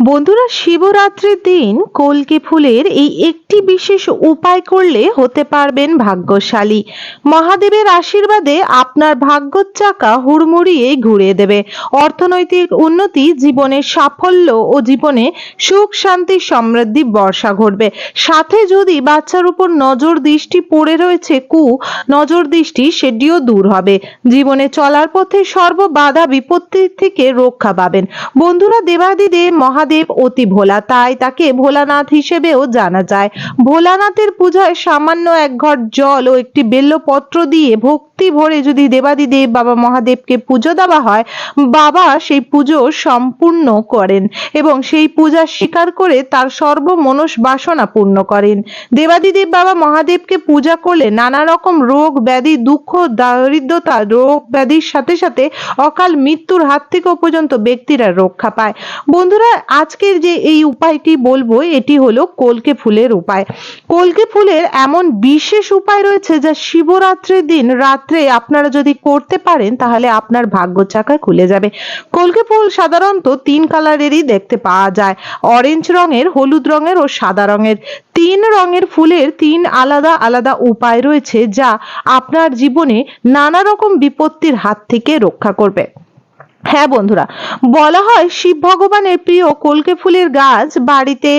বন্ধুরা, শিবরাত্রির দিন কলকে ফুলের এই একটি বিশেষ উপায় করলে হতে পারবেন ভাগ্যশালী। মহাদেবের আশীর্বাদে আপনার ভাগ্যর চাকা হুড়মুড়িয়ে ঘুরিয়ে দেবে। অর্থনৈতিক উন্নতি জীবনের সাফল্য ও জীবনে সুখ, শান্তি, সমৃদ্ধি বর্ষা ঘটবে। সাথে যদি বাচ্চার উপর নজর দৃষ্টি পড়ে রয়েছে কু, নজর দৃষ্টি সেটিও দূর হবে। জীবনে চলার পথে সর্ব বাধা বিপত্তি থেকে রক্ষা পাবেন। বন্ধুরা দেবাদিদে মহাদেব অতি ভোলা, তাই তাকে ভোলানাথ হিসেবেও জানা যায়। ভোলানাথের পূজায় সামান্য এক ঘট জল ও একটি বেল্লপত্র দিয়ে ভক্তি ভরে যদি দেবাদিদেব বাবা মহাদেবকে পুজো দেওয়া হয়, বাবা সেই পুজো সম্পূর্ণ করেন এবং সেই পূজা স্বীকার করে তার সর্ব মনস বাসনা পূর্ণ করেন। দেবাদিদেব বাবা মহাদেবকে পূজা করলে নানা রকম রোগ ব্যাধি, দুঃখ, দারিদ্রতা, রোগ ব্যাধির সাথে সাথে অকাল মৃত্যুর হাত থেকেও পর্যন্ত ব্যক্তিরা রক্ষা পায়। বন্ধুরা আজকের যে এই উপায়টি বলব, এটি হলো কলকে ফুলের উপায়। কলকে ফুলের এমন বিশেষ উপায় রয়েছে যা শিবরাত্রির দিন রাত্রে আপনারা যদি করতে পারেন, তাহলে আপনার ভাগ্য চাকা খুলে যাবে। কলকে ফুল সাধারণত তিন কালারেরই দেখতে পাওয়া যায়। অরেঞ্জ রঙের, হলুদ রঙের ও সাদা রঙের। তিন রঙের ফুলের তিন আলাদা আলাদা উপায় রয়েছে যা আপনার জীবনে নানা রকম বিপত্তির হাত থেকে রক্ষা করবে। হ্যাঁ বন্ধুরা বলা হয় শিব ভগবানের প্রিয় কলকে ফুলের গাছ বাড়িতে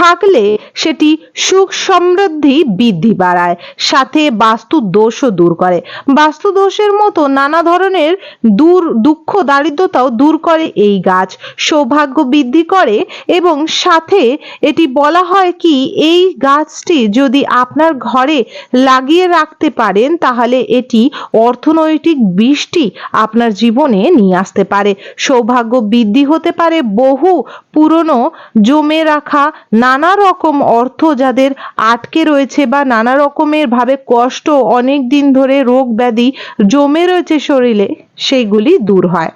থাকলে সেটি সুখ সমৃদ্ধি বৃদ্ধি বাড়ায়, সাথে বাস্তু দোষও দূর করে। বাস্তু দোষের মতো নানা ধরনের দূর, দুঃখ, দারিদ্রতাও দূর করে এই গাছ। সৌভাগ্য বৃদ্ধি করে এবং সাথে এটি বলা হয় কি, এই গাছটি যদি আপনার ঘরে লাগিয়ে রাখতে পারেন, তাহলে এটি অর্থনৈতিক বৃষ্টি আপনার জীবনে নিয়ে আসতে পারে। সৌভাগ্য বৃদ্ধি হতে পারে বহু পুরনো জমে রাখা নানা রকম অর্থ যাদের আটকে রয়েছে বা নানা রকমের ভাবে কষ্ট, অনেক দিন ধরে রোগ ব্যাধি জমে রয়েছে শরীরে, সেইগুলি দূর হয়।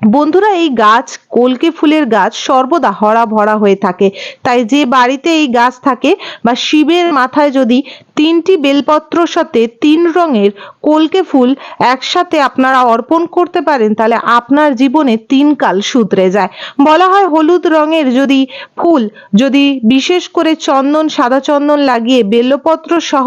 বন্ধুরা, এই গাছ, কলকে ফুলের গাছ সর্বদা হরা ভরা হয়ে থাকে। তাই যে বাড়িতে এই গাছ থাকে বা শিবের মাথায় যদি তিনটি বেলপত্রর সাথে তিন রঙের কলকে ফুল একসাথে আপনারা অর্পণ করতে পারেন, তাহলে আপনার জীবনে তিন কাল শুধরে যায়। বলা হয় হলুদ রঙের যদি ফুল, যদি বিশেষ করে চন্দন, সাদা চন্দন লাগিয়ে বেলপত্র সহ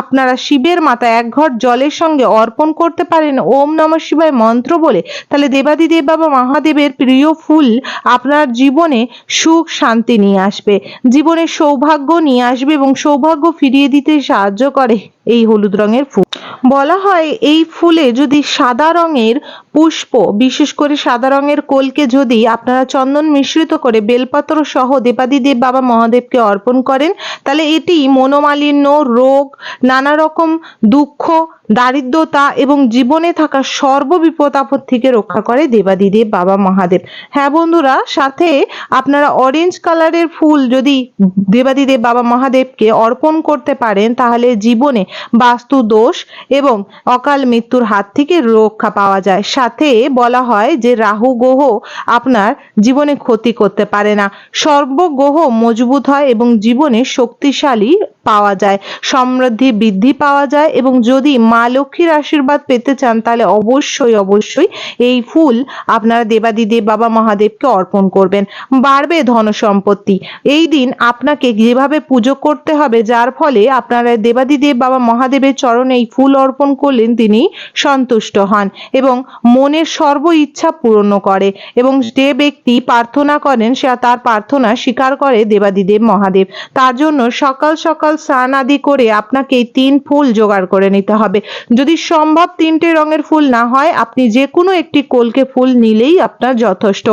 আপনারা শিবের মাথায় এক ঘর জলের সঙ্গে অর্পণ করতে পারেন, ওম নমঃ শিবায় মন্ত্র বলে, তাহলে দেবাদিদেব বাবা মহাদেবের প্রিয় ফুল আপনার জীবনে সুখ শান্তি নিয়ে আসবে, জীবনে সৌভাগ্য নিয়ে আসবে এবং সৌভাগ্য ফিরিয়ে দিতে সাহায্য করে এই হলুদ রঙের ফুল। বলা হয় এই ফুলে যদি সাদা রঙের পুষ্প, বিশেষ করে সাদা রঙের কোলকে যদি আপনারা চন্দন মিশ্রিত করে বেলপাত্র সহ দেবাদিদেব বাবা মহাদেবকে অর্পণ করেন, তাহলে এটি মনোমালিন্য, রোগ, নানা রকম দুঃখ, দারিদ্রতা এবং জীবনে থাকা সর্ববিপদ আপদ থেকে রক্ষা করে দেবাদিদেব বাবা মহাদেব। হ্যাঁ বন্ধুরা, সাথে আপনারা অরেঞ্জ কালারের ফুল যদি দেবাদিদেব বাবা মহাদেবকে অর্পণ করতে পারেন, তাহলে জীবনে বাস্তু দোষ এবং অকাল মৃত্যুর হাত থেকে রক্ষা পাওয়া যায়। সাথে বলা হয় যে রাহু গ্রহ আপনার জীবনে ক্ষতি করতে পারে না। সর্বগ্রহ মজবুত হয় এবং জীবনে শক্তিশালী পাওয়া যায়, সমৃদ্ধি বৃদ্ধি পাওয়া যায় এবং যদি মা লক্ষ্মীর আশীর্বাদ পেতে চান তাহলে অবশ্যই অবশ্যই এই ফুল আপনারা দেবাদিদেব, বাবা মহাদেবকে অর্পণ করবেন। বাড়বে ধন সম্পত্তি। এই দিন আপনাকে যেভাবে পুজো করতে হবে, যার ফলে আপনারা দেবাদিদেব, বাবা মহাদেবের চরণে এই ফুল অর্পণ করলেন তিনি সন্তুষ্ট হন এবং মনের সর্ব ইচ্ছা পূর্ণ করে এবং যে ব্যক্তি প্রার্থনা করেন, সে তার প্রার্থনা স্বীকার করে দেবাদিদেব মহাদেব। তার জন্য সকাল সকাল স্নান আদি করে আপনাকে তিন ফুল জোগাড় করে নিতে হবে। যদি সম্ভব তিনটে রঙের ফুল না হয়, আপনি যে কোনো একটি কলকে ফুল নিলেই আপনার যথেষ্ট।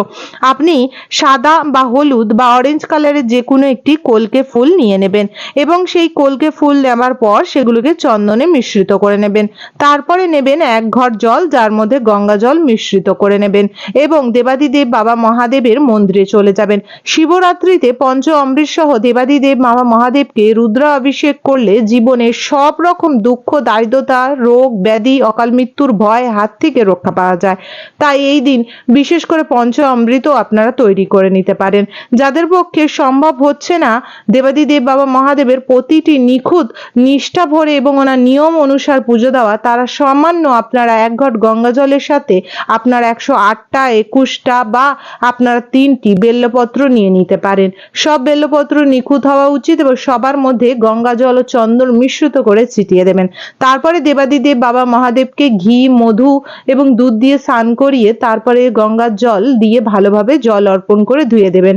আপনি সাদা বা হলুদ বা অরেঞ্জ কালারের যে কোনো একটি কলকে ফুল নিয়ে নেবেন এবং সেই কলকে ফুল নেওয়ার পর সেগুলোকে চন্দনে মিশ্রিত করে নেবেন। তারপরে নেবেন এক ঘর জল, যার মধ্যে গঙ্গা জল মিশ্রিত করে নেবেন এবং দেবাদিদেব বাবা মহাদেবের মন্দিরে চলে যাবেন। শিবরাত্রিতে পঞ্চ অমৃত সহ দেবাদিদেব বাবা মহাদেবকে রুদ্র অভিষেক করলে জীবনের সব রকম দুঃখ, দারিদ্রতা, রোগ, ব্যাধি, অকাল মৃত্যুর ভয় হাত থেকে রক্ষা পাওয়া যায়। তাই এই দিন বিশেষ করে পঞ্চ অমৃত আপনারা তৈরি করে নিতে পারেন। যাদের পক্ষে সম্ভব হচ্ছে না, দেবাদিদেব বাবা মহাদেবের প্রতিটি নিখুঁত নিষ্ঠা ভরে এবং ওনার নিয়ম অনুসার পুজো দেওয়া, তারা সামান্য আপনারা এক ঘট গঙ্গা জলের সাথে সাথে আপনার একশো আটটা, একুশটা বা আপনারা তিনটি বেল্লপত্র নিয়ে নিতে পারেন। সব বেল্লপত্র নিখুঁত হওয়া উচিত এবং সবার মধ্যে গঙ্গা জল ও চন্দন মিশ্রিত করে ছিটিয়ে দেবেন। তারপরে দেবাদিদেব, বাবা মহাদেবকে ঘি, মধু এবং দুধ দিয়ে স্নান করিয়ে তারপরে গঙ্গার জল দিয়ে ভালোভাবে জল অর্পণ করে ধুয়ে দেবেন।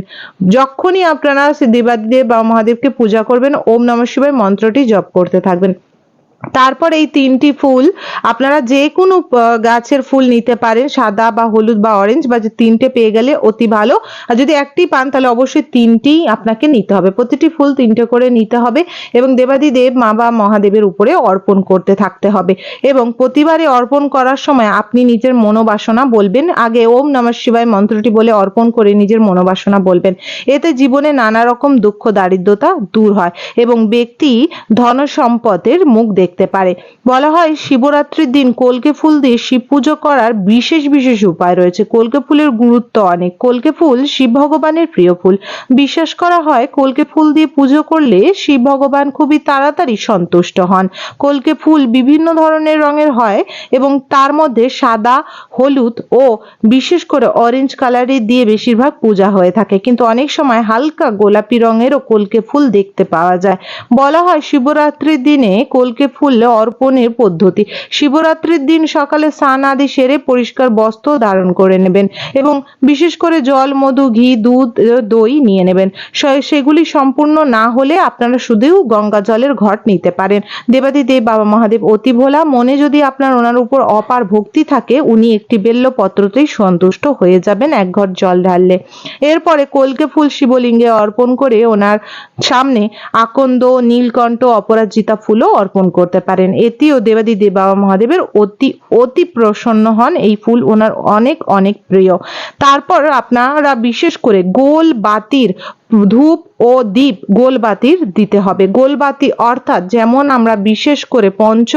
যখনই আপনারা দেবাদিদেব, বাবা মহাদেবকে পূজা করবেন, ওম নমঃ শিবায় মন্ত্রটি জপ করতে থাকবেন। তারপর এই তিনটি ফুল আপনারা যে কোনো গাছের ফুল নিতে পারেন, সাদা বা হলুদ বা অরেঞ্জ বা যে তিনটে পেয়ে গেলে অতি ভালো। আর যদি একটি পান, তাহলে অবশ্যই তিনটি আপনাকে নিতে হবে। প্রতিটি ফুল তিনটে করে নিতে হবে এবং দেবাদিদেব, মা বা মহাদেবের উপরে অর্পণ করতে থাকতে হবে। এবং প্রতিবারে অর্পণ করার সময় আপনি নিজের মনোবাসনা বলবেন। আগে ওম নমঃ শিবায় মন্ত্রটি বলে অর্পণ করে নিজের মনোবাসনা বলবেন। এতে জীবনে নানা রকম দুঃখ, দারিদ্রতা দূর হয় এবং ব্যক্তি ধন সম্পদের মুখ দেখতে পারে। বলা হয় শিবরাত্রির দিন কলকে ফুল দিয়ে শিব পুজো করার বিশেষ বিশেষ উপায় রয়েছে। কলকে ফুলের গুরুত্ব অনেক। কলকে ফুল শিব ভগবানের প্রিয় ফুল। বিশ্বাস করা হয় কলকে ফুল দিয়ে পুজো করলে শিব ভগবান খুবই তাড়াতাড়ি সন্তুষ্ট হন। কলকে ফুল বিভিন্ন ধরনের রঙের হয় এবং তার মধ্যে সাদা, হলুদ ও বিশেষ করে অরেঞ্জ কালারের দিয়ে বেশিরভাগ পূজা হয়ে থাকে। কিন্তু অনেক সময় হালকা গোলাপি রঙেরও কলকে ফুল দেখতে পাওয়া যায়। বলা হয় শিবরাত্রির দিনে কলকে ফুল অর্পণের পদ্ধতি। শিবরাত্রির দিন সকালে স্নান আদি সেরে পরিষ্কার বস্ত্র ধারণ করে নেবেন এবং বিশেষ করে জল, মধু, ঘি, দুধ দই নিয়ে নেবেন। সেগুলি সম্পূর্ণ না হলে আপনারা শুধু গঙ্গা জলের ঘট নিতে পারেন। দেবাদিদেব বাবা মহাদেব, অতি ভোলা, মনে যদি আপনার ওনার উপর অপার ভক্তি থাকে, উনি একটি বেল্ল পত্রতেই সন্তুষ্ট হয়ে যাবেন এক ঘর জল ঢাললে। এরপরে কলকে ফুল শিবলিঙ্গে অর্পণ করে ওনার সামনে আকন্দ, নীলকণ্ঠ, অপরাজিতা ফুলও অর্পণ করতে পারেন। এতেও দেবাদিদেব বাবা মহাদেবের অতি অতি প্রসন্ন হন। এই ফুল ওনার অনেক অনেক প্রিয়। তারপর আপনারা বিশেষ করে গোল বাতির ধূপ ও দীপ গোলবাতির দিতে হবে। গোলবাতি অর্থাৎ যেমন আমরা বিশেষ করে পঞ্চ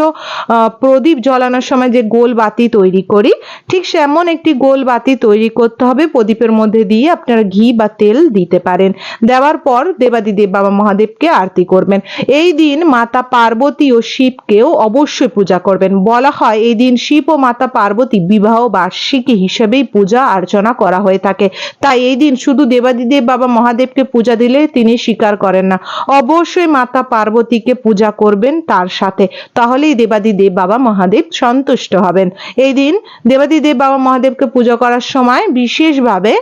প্রদীপ জ্বালানোর সময় যে গোল বাতি তৈরি করি, ঠিক সেমন একটি গোল বাতি তৈরি করতে হবে প্রদীপের মধ্যে দিয়ে আপনারা ঘি বা তেল দিতে পারেন। দেওয়ার পর দেবাদিদেব বাবা মহাদেবকে আরতি করবেন। এই দিন মাতা পার্বতী ও শিবকেও অবশ্যই পূজা করবেন। বলা হয় এই দিন শিব ও মাতা পার্বতী বিবাহ বার্ষিকী হিসেবেই পূজা অর্চনা করা হয়ে থাকে। তাই এই দিন শুধু দেবাদিদেব বাবা মহাদেবকে পূজা দিলে তিনি স্বীকার করেন না। অবশ্যই মাতা পার্বতীকে পূজা করবেন তার সাথে। তাহলেই দেবাদিদেব বাবা মহাদেব সন্তুষ্ট হবেন। এই দিন দেবাদিদেব বাবা মহাদেবকে পূজা করার সময় বিশেষভাবে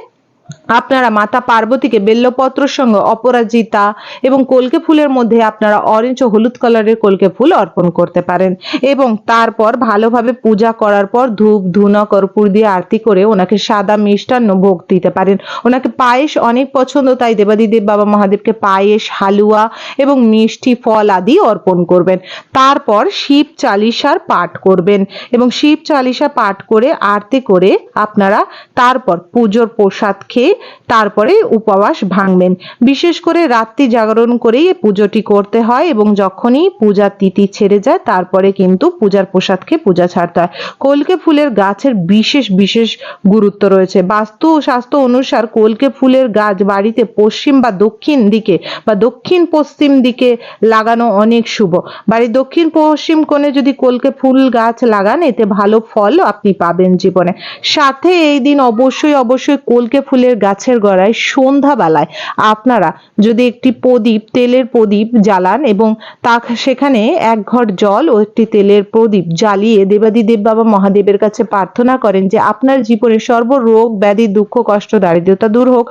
আপনারা মাতা পার্বতীকে বেল্লপত্রর সঙ্গে অপরাজিতা এবং কলকে ফুলের মধ্যে আপনারা অরেঞ্জ ও হলুদ কালারের কলকে ফুল অর্পণ করতে পারেন। এবং তারপর ভালোভাবে পূজা করার পর ধূপ, ধুনা, কর্পূর দিয়ে আরতি করে ওনাকে সাদা মিষ্টান্ন ভোগ দিতে পারেন। ওনাকে পায়েস অনেক পছন্দ, তাই দেবাদিদেব বাবা মহাদেবকে পায়েস, হালুয়া এবং মিষ্টি, ফল আদি অর্পণ করবেন। তারপর শিব চালিসার পাঠ করবেন এবং শিব চালিসা পাঠ করে, আরতি করে আপনারা তারপর পুজোর প্রসাদ খেয়ে রেখে তারপরে উপবাস ভাঙবেন। বিশেষ করে রাত্রি জাগরণ করেই পুজোটি করতে হয় এবং যখনই পূজার তিথি ছেড়ে যায়, তারপরে কিন্তু পূজার প্রসাদকে পূজা ছাড়তে হয়। কলকে ফুলের গাছের বিশেষ বিশেষ গুরুত্ব রয়েছে। বাস্তু স্বাস্থ্য অনুসার কলকে ফুলের গাছ বাড়িতে পশ্চিম বা দক্ষিণ দিকে বা দক্ষিণ পশ্চিম দিকে লাগানো অনেক শুভ। বাড়ির দক্ষিণ পশ্চিম কোণে যদি কলকে ফুল গাছ লাগান, এতে ভালো ফল আপনি পাবেন জীবনে। সাথে এই দিন অবশ্যই অবশ্যই কলকে ফুলের গাছের গড়ায় সন্ধ্যাবেলায়। আপনারা যদি একটি প্রদীপ, তেলের প্রদীপ জ্বালান এবং তা সেখানে এক ঘর জল ও একটি তেলের প্রদীপ জ্বালিয়ে দেবাদিদেব বাবা মহাদেবের কাছে প্রার্থনা করেন যে আপনার জীবনে সর্ব রোগ ব্যাধি, দুঃখ, কষ্ট, দারিদ্রতা দূর হোক।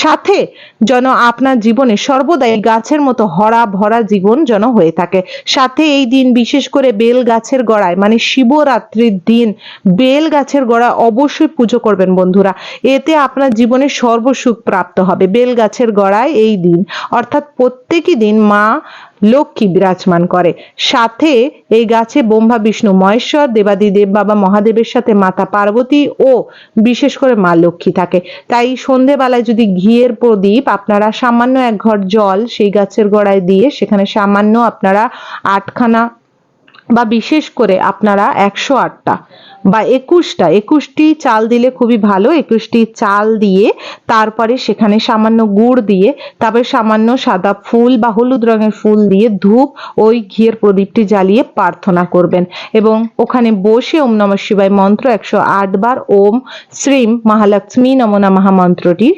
সাথে যেন আপনার জীবনে সর্বদাই গাছের মতো হরা ভরা জীবন যেন হয়ে থাকে। সাথে এই দিন বিশেষ করে বেল গাছের গড়ায় মানে শিবরাত্রির দিন, বেল গাছের গড়া অবশ্যই পুজো করবেন বন্ধুরা। এতে আপনার জীবনে সর্বসুখ প্রাপ্ত হবে। বেল গাছের গড়ায় এই দিন, অর্থাৎ প্রত্যেকই দিন মা লক্ষ্মী বিরাজমান করে। সাথে এই গাছে ব্রহ্মা, বিষ্ণু, মহেশ্বর দেবাদিদেব বাবা, মহাদেবের সাথে মাতা পার্বতী ও বিশেষ করে মা লক্ষ্মী থাকে। তাই সন্ধেবেলায় যদি ঘিয়ের প্রদীপ আপনারা সামান্য এক ঘর জল সেই গাছের গোড়ায় দিয়ে সেখানে সামান্য আপনারা আটখানা বা বিশেষ করে আপনারা একশো আটটা বা একুশটা, একুশটি চাল দিলে খুবই ভালো, একুশটি চাল দিয়ে তারপরে সেখানে সামান্য গুড় দিয়ে, তারপরে সামান্য সাদা ফুল বা হলুদ রঙের ফুল দিয়ে ধূপ, ওই ঘিয়ের প্রদীপটি জ্বালিয়ে প্রার্থনা করবেন। এবং ওখানে বসে ওম নম শিবায় মন্ত্র একশো আট বার, ওম শ্রীম মহালক্ষ্মী নমনা মহামন্ত্রটি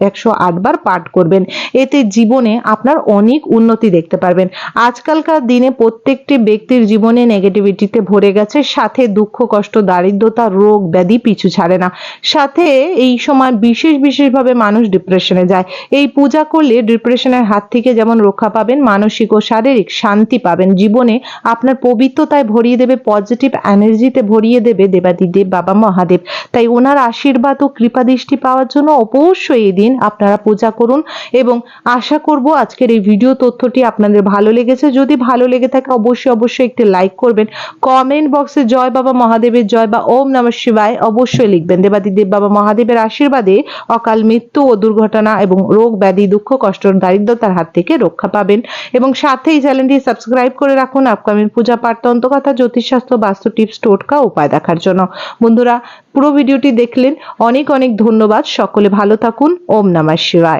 একশো আট বার পাঠ করবেন। এতে জীবনে আপনার অনেক উন্নতি দেখতে পারবেন। আজকালকার দিনে প্রত্যেকটি ব্যক্তির জীবনে নেগেটিভিটিতে ভরে গেছে, সাথে দুঃখ, কষ্ট দারিদ্রতা, রোগ, ব্যাধি পিছু ছাড়ে না। সাথে এই সময় বিশেষ বিশেষভাবে মানুষ ডিপ্রেশনে যায়। এই পূজা করলে ডিপ্রেশনের হাত থেকে যেমন রক্ষা পাবেন, মানসিক ও শারীরিক শান্তি পাবেন। জীবনে আপনার পবিত্রতায় ভরিয়ে দেবে পজিটিভ এনার্জিতে ভরিয়ে দেবে দেবাদিদেব, বাবা মহাদেব। তাই ওনার আশীর্বাদ ও কৃপা দৃষ্টি পাওয়ার জন্য অবশ্যই এই দিন আপনারা পূজা করুন এবং আশা করব আজকের এই ভিডিও তথ্যটি আপনাদের ভালো লেগেছে। যদি ভালো লেগে থাকে অবশ্যই অবশ্যই একটি লাইক করবেন। কমেন্ট বক্সে জয় বাবা মহাদেবের জয় বা ওম নমঃ শিবায় অবশ্যই লিখবেন। দেবাদিদেব বাবা মহাদেবের আশীর্বাদে অকাল মৃত্যু ও দুর্ঘটনা এবং রোগ, ব্যাধি, দুঃখ, কষ্ট, দারিদ্রতার হাত থেকে রক্ষা পাবেন। এবং সাথে এই চ্যানেলটি সাবস্ক্রাইব করে রাখুন আপকামিং পূজা পাঠ তন্ত্রকথা জ্যোতিষশাস্ত্র, বাস্তু টিপস, টোটকা উপায় দেখার জন্য। বন্ধুরা, পুরো ভিডিওটি দেখলেন। অনেক অনেক ধন্যবাদ। সকলে ভালো থাকুন। ওম নমঃ শিবায়।